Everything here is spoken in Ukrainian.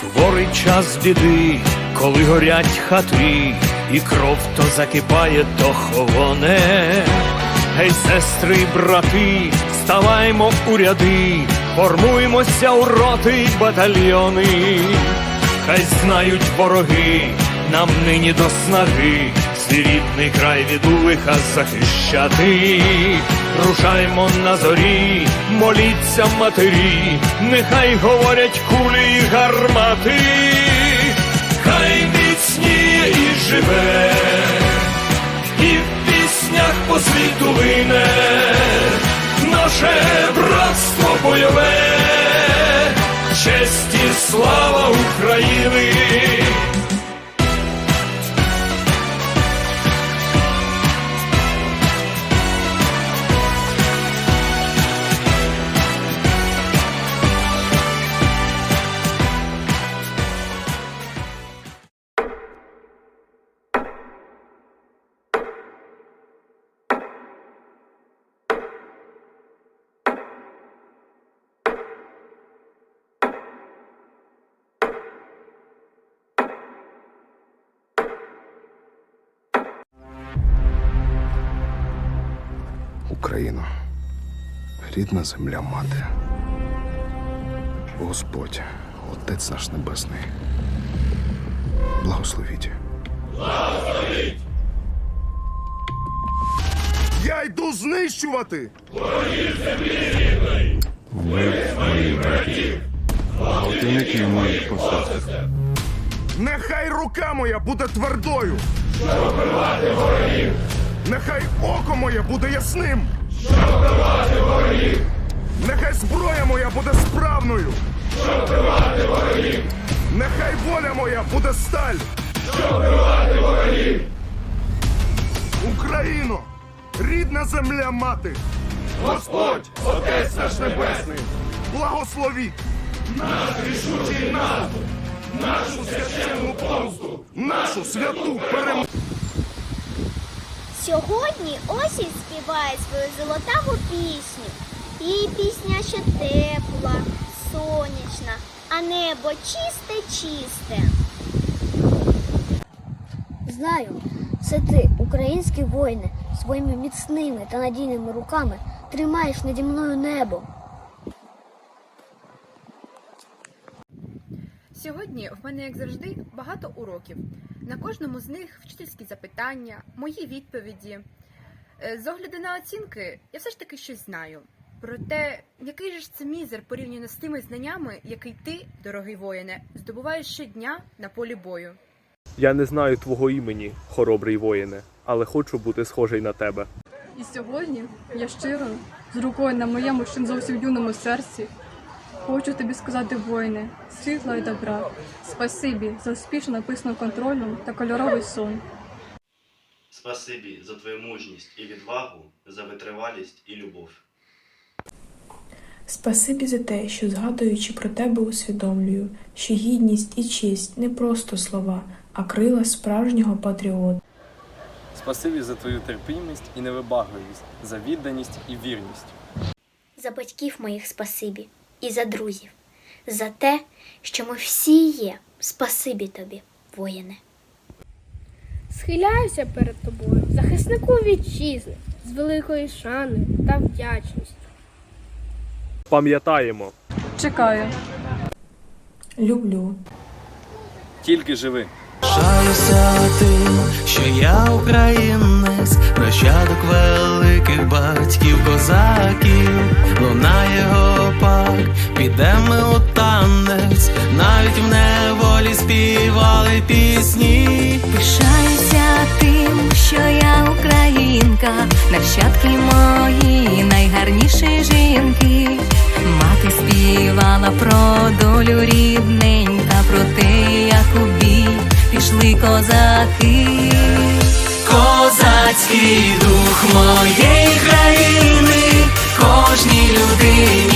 Суворий час біди, коли горять хати, і кров то закипає, то холоне. Гей, сестри брати, ставаймо у ряди, формуймося у роти й батальйони. Хай знають вороги, нам нині до снаги, рідний край від лиха захищати. Рушаймо на зорі, моліться матері, нехай говорять кулі й гармати, хай міцніє і живе, і в піснях по світу лине наше братство бойове, честь і слава України. Україно, рідна земля мати. Господь, Отець наш Небесний. Благословіть. Благословіть! Я йду знищувати! Готівники моїх посадок. Нехай рука моя буде твердою! Щоб вбивати ворогів! Нехай око моє буде ясним! Щоб вбивати ворогів! Нехай зброя моя буде справною! Щоб вбивати ворогів! Нехай воля моя буде сталь! Щоб вбивати ворогів! Україно! Рідна земля мати! Господь, Отець наш Небесний! Благословіть! Наш рішучий наступ! Нашу священну помсту! нашу святу перемогу! Сьогодні осінь співає свою золотаву пісню. Її пісня ще тепла, сонячна, а небо чисте-чисте. Знаю, це ти, українські воїни, своїми міцними та надійними руками тримаєш наді мною небо. Сьогодні в мене, як завжди, багато уроків. На кожному з них вчительські запитання, мої відповіді. Е, З огляду на оцінки, я все ж таки щось знаю. Проте, який же ж це мізер порівняно з тими знаннями, який ти, дорогий воїне, здобуваєш щодня на полі бою. Я не знаю твого імені, хоробрий воїне, але хочу бути схожий на тебе. І сьогодні я щиро, з рукою на моєму ще зовсім юному серці, хочу тобі сказати, воїне, світла й добра, спасибі за успішно написану контрольну та кольоровий сон. Спасибі за твою мужність і відвагу, за витривалість і любов. Спасибі за те, що згадуючи про тебе усвідомлюю, що гідність і честь не просто слова, а крила справжнього патріота. Спасибі за твою терпимість і невибагливість, за відданість і вірність. За батьків моїх спасибі і за друзів, за те, що ми всі є. Спасибі тобі, воїне. Схиляюся перед тобою, захиснику вітчизни, з великою шаною та вдячністю. Пам'ятаємо, Чекаю. Люблю. Тільки живи. Шаюся тим, що я українець, нащадок великих батьків козаків, лунає гопак, підемо у танець, навіть в неволі співали пісні. Пишаюся тим, що я українка, нащадки мої найгарніші жінки. Мати співала про долю рідненька, про те, як у бій пішли козаки. Козацький дух моєї країни, кожній людині